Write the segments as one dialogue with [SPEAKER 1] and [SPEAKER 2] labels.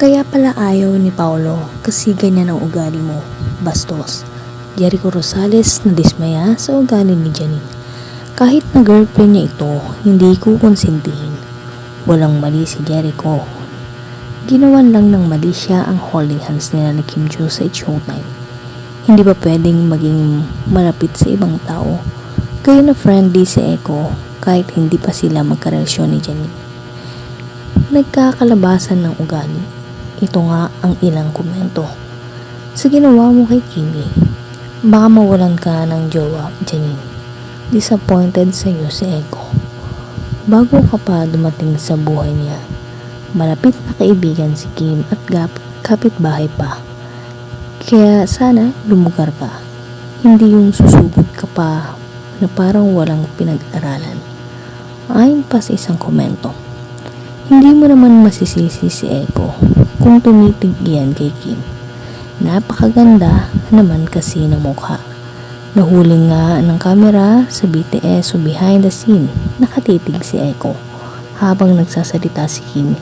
[SPEAKER 1] Kaya pala ayaw ni Paolo kasi ganyan ang ugali mo. Bastos. Jericho Rosales na dismaya sa ugali ni Janine. Kahit na girlfriend niya ito, hindi ko konsintihin. Walang mali si Jericho. Ginawan lang ng mali siya ang holding hands nila ni Kim Joo sa Showtime. Hindi ba pwedeng maging malapit sa ibang tao? Kaya na friendly si Echo kahit hindi pa sila magkarelasyon ni Janine. Nagkakalabasan ng ugali. Ito nga ang ilang komento. Sa ginawa mo kay Kimi, baka mawalan ka ng jowa, Janine. Disappointed sa iyo si Echo. Bago ka pa dumating sa buhay niya, malapit na kaibigan si Kim at gap- kapitbahay pa. Kaya sana lumugar ka. Hindi yung susugod ka pa na parang walang pinag-aralan. Ayon pa sa isang komento, hindi mo naman masisisi si Echo kung tumitig kay Kim. Napakaganda naman kasi ng mukha. Nahuli nga ng kamera sa BTS o behind the scene, nakatitig si Echo habang nagsasalita si Kim.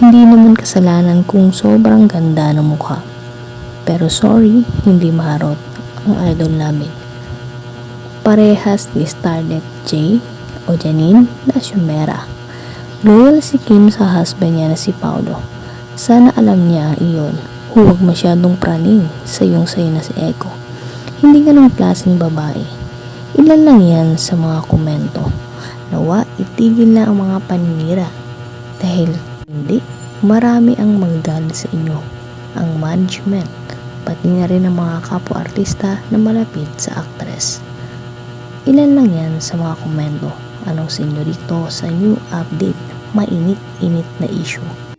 [SPEAKER 1] Hindi naman kasalanan kung sobrang ganda ng mukha. Pero sorry, hindi maharot ang idol namin. Parehas ni Starlet J o Janine na Shumera. Loyal si Kim sa husband niya na si Paulo. Sana alam niya iyon. Huwag masyadong praning sa iyong sayo na si Echo. Hindi ganong klaseng babae. Ilan lang yan sa mga komento. Nawa, itigil na ang mga paninira. Dahil hindi, marami ang magagalit sa inyo. Ang management, pati na rin ang mga kapwa-artista na malapit sa actress. Ilan lang yan sa mga komento. Anong sinyo dito sa new update? Mainit-init na issue.